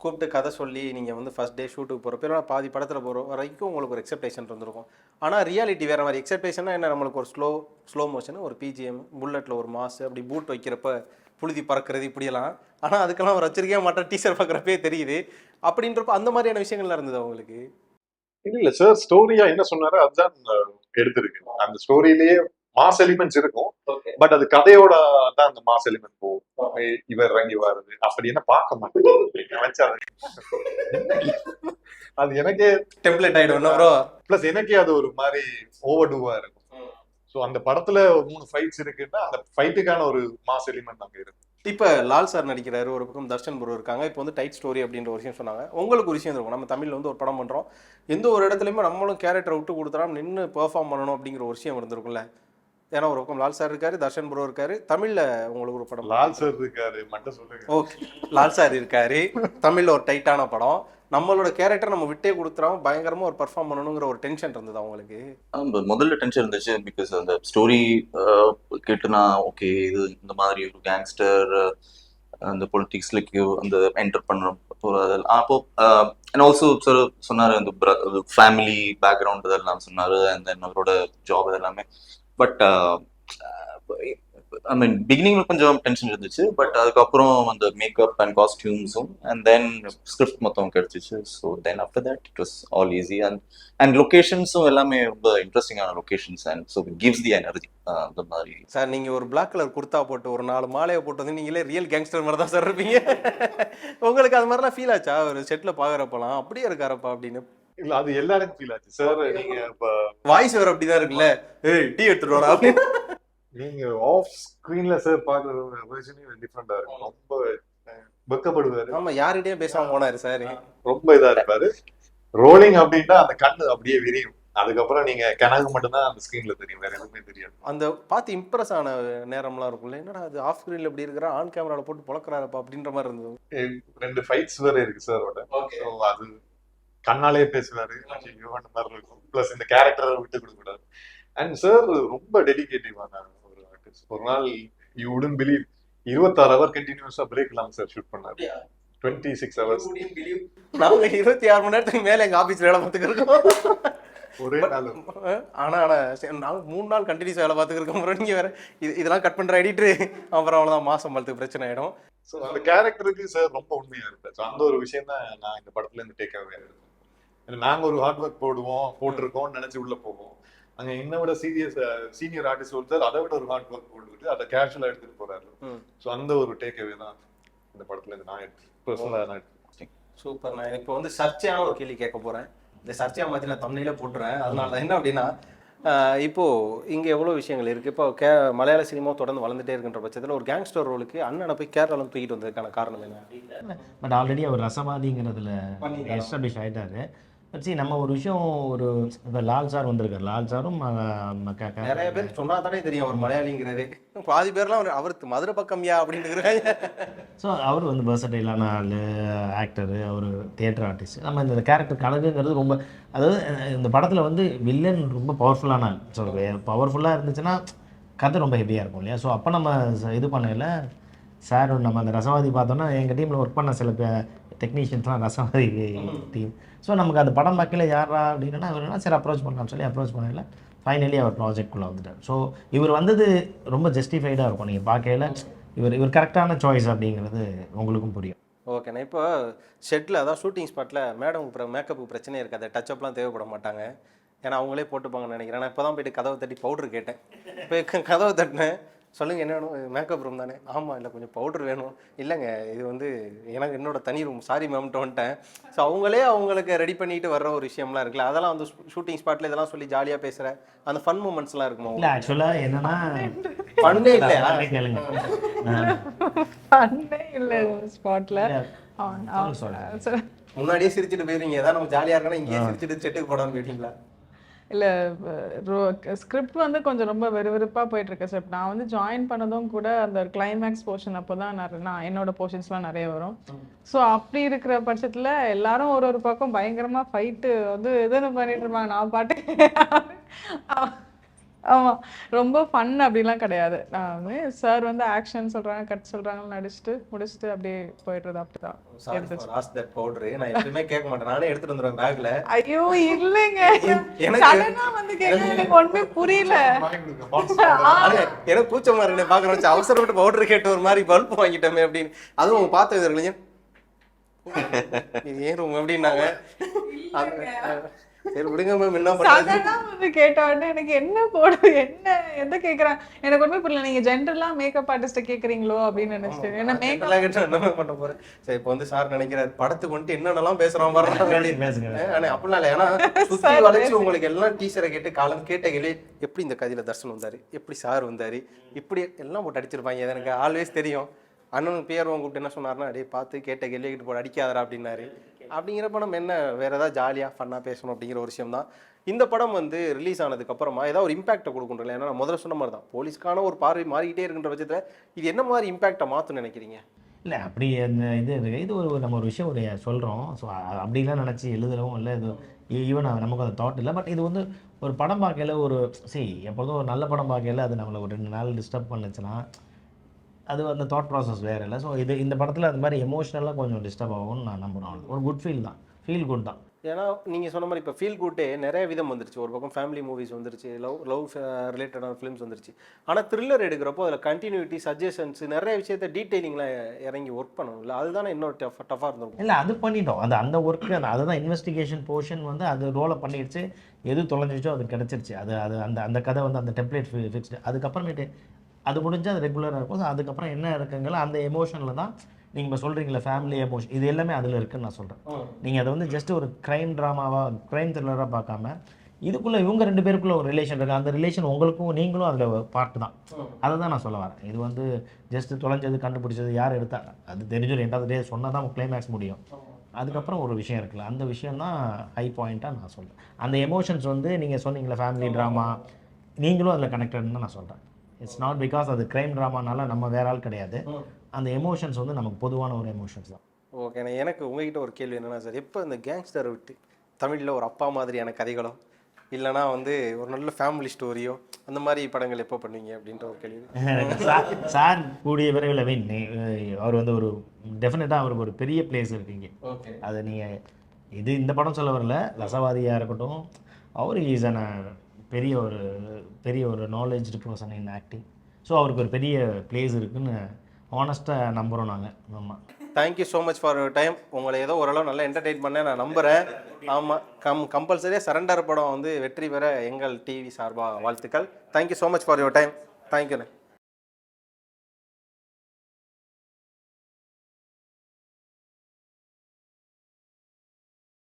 கூப்பிட்டு கதை சொல்லி நீங்கள் வந்து ஃபஸ்ட் டே ஷூட்டுக்கு போகிறப்ப இல்லை பாதி படத்தில் போகிற வரைக்கும் உங்களுக்கு ஒரு எக்ஸப்டேஷன் இருந்திருக்கும். ஆனால் ரியாலிட்டி வேறு மாதிரி எக்ஸப்டேஷனாக என்ன? நம்மளுக்கு ஒரு ஸ்லோ ஸ்லோ மோஷன் ஒரு பிஜிஎம் புல்லட்டில் ஒரு மாசு அப்படி பூட் வைக்கிறப்ப புழுதி பறக்கிறது இப்படியெல்லாம். ஆனால் அதுக்கெல்லாம் ஒரு வச்சிருக்கே மாட்டேன் டீச்சர் பார்க்குறப்பே தெரியுது. அப்படின்றப்ப அந்த மாதிரியான விஷயங்கள்லாம் இருந்தது உங்களுக்கு? இல்லை சார் ஸ்டோரியா என்ன சொன்னாரோ அதுதான் எடுத்திருக்கு. அந்த ஸ்டோரியிலேயே மாஸ் எலிமெண்ட்ஸ் இருக்கும். பட் அது கதையோட தான் அந்த மாஸ் எலிமெண்ட் போகும். இவர் இறங்கி வருது அப்படி என்ன பார்க்க மாட்டேன். அது எனக்கே டெம்ப்ளேட் என்ன ப்ரோ பிளஸ் எனக்கே அது ஒரு மாதிரி ஓவர் டூவா இருக்கும் ஸோ அந்த படத்துல மூணு ஃபைட்ஸ் இருக்குன்னா அந்த ஃபைட்டுக்கான ஒரு மாஸ் எலிமெண்ட் அங்க இருக்கு. இப்போ லால் சார் நடிக்கிறாரு ஒரு பக்கம் தர்ஷன் ப்ரோ இருக்காங்க. இப்போ வந்து டைட் ஸ்டோரி அப்படின்ற ஒரு விஷயம் சொன்னாங்க. உங்களுக்கு ஒரு விஷயம் இருக்கும் நம்ம தமிழில் வந்து ஒரு படம் பண்ணுறோம் எந்த ஒரு இடத்துலையுமே நம்மளும் கேரக்டரை விட்டு கொடுத்துறாம நின்று பெர்ஃபார்ம் பண்ணணும் அப்படிங்கிற ஒரு விஷயம் இருந்திருக்கும்ல. ஏன்னா ஒரு பக்கம் லால் சார் இருக்காரு தர்ஷன் ப்ரோ இருக்காரு. தமிழில் உங்களுக்கு ஒரு படம் லால் சார் இருக்காரு மட்டும் சொல்லுங்க. ஓகே. லால் சார் இருக்காரு. தமிழில் ஒரு டைட்டான படம். நம்மளோட கேரக்டர் நம்ம விட்டே கொடுத்துறாம பயங்கரமா ஒரு பெர்ஃபார்ம் பண்ணணுங்கிற ஒரு டென்ஷன் இருந்தது அவங்களுக்கு ஆமா, முதல்ல டென்ஷன் இருந்துச்சு பிகாஸ் அந்த ஸ்டோரி கேட்டு நான் ஓகே இது இந்த மாதிரி ஒரு கேங்ஸ்டர் அந்த பொலிட்டிக்ஸ்ல அந்த என்டர் பண்ண போறது அப்போ அண்ட் ஆல்சோ சார் சொன்னாரு அந்த ஃபேமிலி பேக்ரவுண்ட் இதெல்லாம் சொன்னாரு அண்ட் தென் அவரோட ஜாப் இதெல்லாமே. பட் ஐ மீன் பிகினிங்ல கொஞ்சம் டென்ஷன் இருந்துச்சு. பட் அதுக்கப்புறம் அந்த மேக்கப் அண்ட் காஸ்டியூம்ஸும் அண்ட் தென் ஸ்கிரிப்ட் மொத்தம் கிடைச்சிச்சு so then after that it was all easy and and லொகேஷன்ஸும் எல்லாமே ரொம்ப இன்ட்ரெஸ்டிங்கான locations and so gives the energy அந்த மாதிரி. சார் நீங்க ஒரு பிளாக் கலர் குர்த்தா போட்டு ஒரு நாலு மாலையை போட்டு வந்து நீங்களே ரியல் கேங்ஸ்டர் மாதிரி தான் சார் இருப்பீங்க. உங்களுக்கு அது மாதிரிலாம் ஃபீல் ஆச்சா? ஒரு செட்டில் பார்க்குறப்பலாம் அப்படியே இருக்காரப்பா அப்படின்னு. இல்ல அது எல்லாருக்கும் ஃபீல் ஆச்சு. சார் நீங்க இப்ப வாய்ஸ் வேற அப்படிதான் இருக்குல்ல? ஏய் டீ எடுத்துட்டு வாடா. அப்படின்னு நீங்க ஆஃப் ஸ்கிரீன்ல சார் பாக்குற வெர்ஷனே டிஃப்ரெண்டா இருக்கும். ரொம்ப வெக்கப்படுவாரு. ஆமா யார்கிட்டயும் பேசாம போனாரு சார் ரொம்ப இதா இருப்பாரு. ரோலிங் அப்படின்னா அந்த கண்ணு அப்படியே விரியும். அதுக்கப்புறம் நீங்க கனகு மட்டும்தான் அந்த ஸ்கிரீன்ல தெரியும். வேற எதுவுமே தெரியாது. அந்த பார்த்து இம்ப்ரெஸ் ஆன நேரம்லாம் இருக்கும்ல. என்னடா அது ஆஃப் ஸ்க்ரீன்ல இப்படி இருக்கிறா? ஆன் கேமரால போட்டு பொழக்கிறாரப்பா அப்படின்ற மாதிரி இருந்தது. ரெண்டு ஃபைட்ஸ் வேற இருக்கு சாரோட ஸோ அது கண்ணாலே பேசுவாரு அந்த மாதிரி இருக்கும். ப்ளஸ் இந்த கேரக்டரை விட்டு கொடுக்க கூடாது அண்ட் சார் ரொம்ப டெடிகேட்டிவான ஒரு ஆர்டிஸ்ட் ஒரு நாள் யூ உடன் பிலீவ் இருபத்தாறு ஹவர் கண்டினியூஸா பிரேக் இல்லாம சார் ஷூட் பண்ணாரு. டுவெண்ட்டி சிக்ஸ் ஹவர்ஸ் நாங்க இருபத்தி ஆறு மணி நேரத்துக்கு மேல எங்க ஆபீஸ்ல வேலை இருக்கோம் ஒரே நாள். ஆனால் ஆனால் நாங்கள் மூணு நாள் கண்டினியூஸ் வேலை பார்த்துருக்கோம் அப்புறம் நீங்கள் வேறு இது இதெல்லாம் கட் பண்ணுற எடிட்ரு அப்புறம் அவ்வளோதான் மாதம் பழத்துக்கு பிரச்சனை ஆகிடும் ஸோ அந்த கேரக்டருக்கு சார் ரொம்ப உண்மையா இருப்பார் ஸோ அந்த ஒரு விஷயம் தான் நான் இந்த படத்துல இருந்து டேக் அவே நாங்க ஒரு ஹார்ட் ஒர்க் போடுவோம் போட்டிருக்கோம்னு நினைச்சு உள்ள போவோம். அங்க என்ன விட சீரியஸ் சீனியர் ஆர்டிஸ்ட் ஒருத்தர் அதை விட ஒரு ஹார்ட் ஒர்க் போட்டுக்கிட்டு அதை கேஷுவலா எடுத்துட்டு போறாரு. ஸோ அந்த ஒரு டேக் அவே தான் இந்த படத்துல இருந்து நான் பர்சனலா நான் சூப்பர் நான் இப்போ வந்து சர்ச்சையான ஒரு கேள்வி கேட்க போகிறேன் இந்த சர்ச்சையாக மாற்றி நான் தமிழில போட்டுறேன். அதனால தான் என்ன அப்படின்னா ஆஹ் இப்போ இங்கே எவ்வளோ விஷயங்கள் இருக்குது இப்போ கே மலையாள சினிமா தொடர்ந்து வளர்ந்துட்டே இருக்கின்ற பட்சத்தில் ஒரு கேங்ஸ்டர் ரோலுக்கு அண்ணனை போய் கேரளாவில் தூக்கிட்டு வந்ததுக்கான காரணம் என்ன? பட் ஆல்ரெடி அவர் ரசவாதிங்கிறதுல? எஸ்டாப்ளிஷ் ஆயிட்டாரு. See நம்ம ஒரு விஷயம் ஒரு இப்போ லால் சார் வந்திருக்காரு. லால் சாரும் நிறைய பேர் சொன்னா தானே தெரியும் அவர் மலையாளிங்கிறது. பாதி பேர்லாம் அவர் அவருக்கு மதுரை பக்கம்யா அப்படின்னு இருக்கிறாங்க. ஸோ அவர் வந்து versatile-ஆன ஆள் ஆக்டரு அவர் தியேட்டர் ஆர்டிஸ்ட் நம்ம இந்த கேரக்டர் கழகுங்கிறது ரொம்ப அதாவது இந்த படத்தில் வந்து வில்லன் ரொம்ப பவர்ஃபுல்லான ஆள். ஸோ பவர்ஃபுல்லாக இருந்துச்சுன்னா கதை ரொம்ப ஹெவியாக இருக்கும் இல்லையா? ஸோ அப்போ நம்ம இது பண்ணல. சார் நம்ம அந்த ரசவாதி பார்த்தோன்னா எங்கள் டீமில் ஒர்க் பண்ண சில டெக்னீஷியன்ஸ்லாம் ரசவாதி டீம் ஸோ நமக்கு அந்த படம் பார்க்கல யாரா அப்படின்னா அவர் என்ன சரி அப்ரோச் பண்ணலாம்னு சொல்லி அப்ரோச் பண்ணல ஃபைனலி அவர் ப்ராஜெக்ட்குள்ளே வந்துட்டார். ஸோ இவர் வந்தது ரொம்ப ஜஸ்டிஃபைடாக இருக்கும். நீங்கள் பார்க்கையில இவர் இவர் கரெக்டான சாய்ஸ் அப்படிங்கிறது உங்களுக்கும் புரியும். ஓகேண்ணா இப்போ ஷெட்டில் அதான் ஷூட்டிங் ஸ்பாட்டில் மேடம் மேக்கப்புக்கு பிரச்சனை இருக்காது. டச்சப்லாம் தேவைப்பட மாட்டாங்க. ஏன்னா அவங்களே போட்டுப்பாங்கன்னு நினைக்கிறேன். நான் இப்போ தான் போயிட்டு கதவை தட்டி பவுடர் கேட்டேன். இப்போ கதவை தட்டினேன். சொல்லுங்கள் என்ன வேணும்? மேக்கப் ரூம் தானே. ஆமாம் இல்லை கொஞ்சம் பவுடர் வேணும். இல்லைங்க இது வந்து எனக்கு என்னோட தனி ரூம் சாரி மேம்ட்டு வந்துட்டேன். ஸோ அவங்களே அவங்களுக்கு ரெடி பண்ணிட்டு வர்ற ஒரு விஷயம்லாம் இருக்குல்ல அதெல்லாம் வந்து ஷூட்டிங் ஸ்பாட்டில் இதெல்லாம் சொல்லி ஜாலியாக பேசுகிற அந்த ஃபன் மூமெண்ட்ஸ்லாம் இருக்குமா இல்லை ஆக்சுவலாக என்னன்னா ஃபன்னே இல்லை. ஸ்பாட்ல சொல்லுங்க, சொல்லுங்க. முன்னாடியே சிரிச்சுட்டு போயிருவீங்க. ஏதாவது நம்ம ஜாலியாக இருக்கணும் இங்கேயே சிரிச்சுட்டு செட்டுக்கு போடாமல் போயிட்டீங்களா இல்லை ஸ்கிரிப்ட் வந்து கொஞ்சம் ரொம்ப வெறுவெறுப்பாக போயிட்டு இருக்கு சார் நான் வந்து ஜாயின் பண்ணதும் கூட அந்த கிளைமேக்ஸ் போர்ஷன் அப்போ தான் நான் நான் என்னோட போர்ஷன்ஸ்லாம் நிறைய வரும். ஸோ அப்படி இருக்கிற பட்சத்தில் எல்லாரும் ஒரு ஒரு பக்கம் பயங்கரமாக ஃபைட்டு வந்து எதுன்னு பண்ணிட்டு இருப்பாங்க. நான் பாட்டு ஆமாம் ரொம்ப ஃபன் அப்படிலாம் கிடையாது. நான் சார் வந்து ஆக்ஷன் சொல்கிறாங்க கட் சொல்கிறாங்கன்னு நடிச்சுட்டு முடிச்சுட்டு அப்படியே போயிடுறது தட் பவுடர் நான் எப்பவுமே கேட்க மாட்டேன். நானே எடுத்துட்டு வந்துடுவேன் பேக்ல ஐயோ இல்லைங்க. எனக்கு- சடனா வந்து கேட்க எனக்கு ஒண்ணுமே புரியல. எனக்கு கூச்சமா இருக்கு பாக்குறேன் அவசரப்பட்டு பவுடர் கேட்டு ஒரு மாதிரி பல்ப் வாங்கிட்டோமே அப்படின்னு. அதுவும் அவங்க பார்த்த இது ஏன் ரூம் அப்படின்னாங்க. சரி விடுங்க மேம் என்ன பண்றது? சடனா வந்து கேட்ட உடனே எனக்கு என்ன போடுது என்ன எந்த கேக்குறாங்க எனக்கு ஒண்ணுமே புரியல நீங்க ஜென்ரலா மேக்கப் ஆர்டிஸ்ட கேக்குறீங்களோ அப்படின்னு நினைச்சிட்டேன் என்ன மேக்கப் கேட்டு என்ன பண்ண போறேன்? சரி இப்போ வந்து சார் நினைக்கிறாரு படத்துக்கு வந்துட்டு என்னென்னலாம் பேசுறான் பாருங்க பேசுங்க ஆனா அப்படிலாம் இல்லை. ஏன்னா சுத்தி வளைச்சு உங்களுக்கு எல்லாம் டீச்சரை கேட்டு காலம் கேட்ட கேள்வி எப்படி இந்த கதையில தர்ஷன் வந்தாரு? எப்படி சார் வந்தாரு? இப்படி எல்லாம் போட்டு அடிச்சிருப்பாங்க. எனக்கு ஆல்வேஸ் தெரியும். அண்ணனுக்கு பேர் கூப்பிட்டு என்ன சொன்னாருன்னா அடே பார்த்து கேட்ட கேள்வி கிட்ட போட்டு அடிக்காதடா அப்படின்னாரு. அப்படிங்கிறப்ப நம்ம என்ன? வேற ஏதாவது ஜாலியாக ஃபன்னாக பேசணும் அப்படிங்கிற ஒரு விஷயம் தான் இந்த படம் வந்து ரிலீஸ் ஆனதுக்கு அப்புறமா ஏதாவது ஒரு இம்பாக்டை கொடுக்கணும் ஏன்னா நான் முதல்ல சொன்ன மாதிரி தான் போலீஸ்க்கான ஒரு பார்வை மாறிக்கிட்டே இருக்கின்ற பட்சத்தில் இது என்ன மாதிரி இம்பாக்டை மாற்றுன்னு நினைக்கிறீங்க? இல்லை அப்படி அந்த இது இது ஒரு நம்ம ஒரு விஷயம் ஒரு சொல்கிறோம் ஸோ அப்படிலாம் நினச்சி எழுதுறவும் இல்லை இது ஈவன் நமக்கு அந்த தாட் இல்லை. பட் இது வந்து ஒரு படம் பார்க்கையில ஒரு சரி எப்பொழுதும் ஒரு நல்ல படம் பார்க்கையில அது நம்மளை ஒரு ரெண்டு நாள் டிஸ்டர்ப் பண்ணுச்சுன்னா அது அந்த தாட் ப்ராசஸ் வேறு இல்லை. ஸோ இது இந்த படத்தில் அந்த மாதிரி எமோஷ்னலாக கொஞ்சம் டிஸ்டர்ப் ஆகும்னு நான் நம்புகிறேன் ஒரு குட் ஃபீல் தான். ஃபீல் குட் தான். ஏன்னா நீங்கள் சொன்ன மாதிரி இப்போ ஃபீல் குட்டே நிறைய விதம் வந்துருச்சு. ஒரு பக்கம் ஃபேமிலி மூவிஸ் வந்துருச்சு லவ் லவ் ரிலேட்டடான ஃபிலிம்ஸ் வந்துருச்சு. ஆனால் த்ரில்லர் எடுக்கிறப்போ அதில் கண்டினியூட்டி சஜஷன்ஸ் நிறைய விஷயத்த டீட்டெயிலிங்லாம் இறங்கி ஒர்க் பண்ணணும்ல. அதுதானே இன்னொரு டஃப் டஃபாக இருந்திருக்கும். இல்லை அது பண்ணிட்டோம். அது அந்த ஒர்க்கு அந்த அதுதான் இன்வெஸ்டிகேஷன் போர்ஷன் வந்து அது ரோலை பண்ணிடுச்சு. எது தொலைஞ்சிச்சோ அது கிடச்சிருச்சு. அது அது அந்த அந்த கதை வந்து அந்த டெம்ப்ளேட் ஃபிக்ஸ்டு அதுக்கப்புறமேட்டு அது முடிஞ்சு அது ரெகுலராக இருக்கும். அதுக்கப்புறம் என்ன இருக்குங்களோ அந்த எமோஷனில் தான் நீங்கள் இப்போ சொல்கிறீங்களா ஃபேமிலி எமோஷன் இது எல்லாமே அதில் இருக்குன்னு நான் சொல்கிறேன் நீங்கள் அதை வந்து ஜஸ்ட் ஒரு க்ரைம் ட்ராமாவாக க்ரைம் த்ரில்லராக பார்க்காம இதுக்குள்ளே இவங்க ரெண்டு பேருக்குள்ள ஒரு ரிலேஷன் இருக்குது அந்த ரிலேஷன் உங்களுக்கும் நீங்களும் அதில் பார்ட்டு தான். அதை தான் நான் சொல்ல வரேன். இது வந்து ஜஸ்ட் தொலைஞ்சது கண்டுபிடிச்சது யார் எடுத்தா அது தெரிஞ்சிடும் ரெண்டாவது டே சொன்னால் தான் கிளைமேக்ஸ் முடியும். அதுக்கப்புறம் ஒரு விஷயம் இருக்குல்ல. அந்த விஷயம் தான் ஹை பாயிண்ட்டாக நான் சொல்கிறேன் அந்த எமோஷன்ஸ் வந்து நீங்கள் சொன்னீங்களே ஃபேமிலி ட்ராமா நீங்களும் அதில் கனெக்டட்னு நான் சொல்கிறேன் இட்ஸ் நாட் பிகாஸ் அது க்ரைம் ட்ராமானால நம்ம வேற ஆள் கிடையாது. அந்த எமோஷன்ஸ் வந்து நமக்கு பொதுவான ஒரு எமோஷன்ஸ் தான். ஓகே எனக்கு உங்ககிட்ட ஒரு கேள்வி என்னன்னா சார் எப்போ இந்த கேங்ஸ்டரை விட்டு தமிழில் ஒரு அப்பா மாதிரியான கதைகளோ இல்லைனா வந்து ஒரு நல்ல ஃபேமிலி ஸ்டோரியோ அந்த மாதிரி படங்கள் எப்போ பண்ணுவீங்க அப்படின்ற ஒரு கேள்வி. சார் சார் கூடிய விரைவில் மீன் அவர் வந்து ஒரு டெஃபினட்டாக அவருக்கு ஒரு பெரிய பிளேஸ் இருக்கீங்க. ஓகே அது நீங்கள் இது இந்த படம் சொல்ல வரல. ரசவாதியாக இருக்கட்டும் அவர் இஸ் அன் பெரிய ஒரு பெரிய ஒரு knowledged person in acting so அவருக்கு ஒரு பெரிய பிளேஸ் இருக்குன்னு ஆனஸ்ட்டாக நம்புகிறோம் நாங்கள் ஆமாம் thank you so much for time உங்களை ஏதோ ஓரளவு நல்லா என்டர்டெயின் பண்ண நான் நம்புகிறேன் ஆமாம் கம் கம்பல்சரியாக சரண்டர் படம் வந்து வெற்றி பெற எங்கள் டிவி சார்பாக வாழ்த்துக்கள். Thank you so much for your time தேங்க்யூண்ணே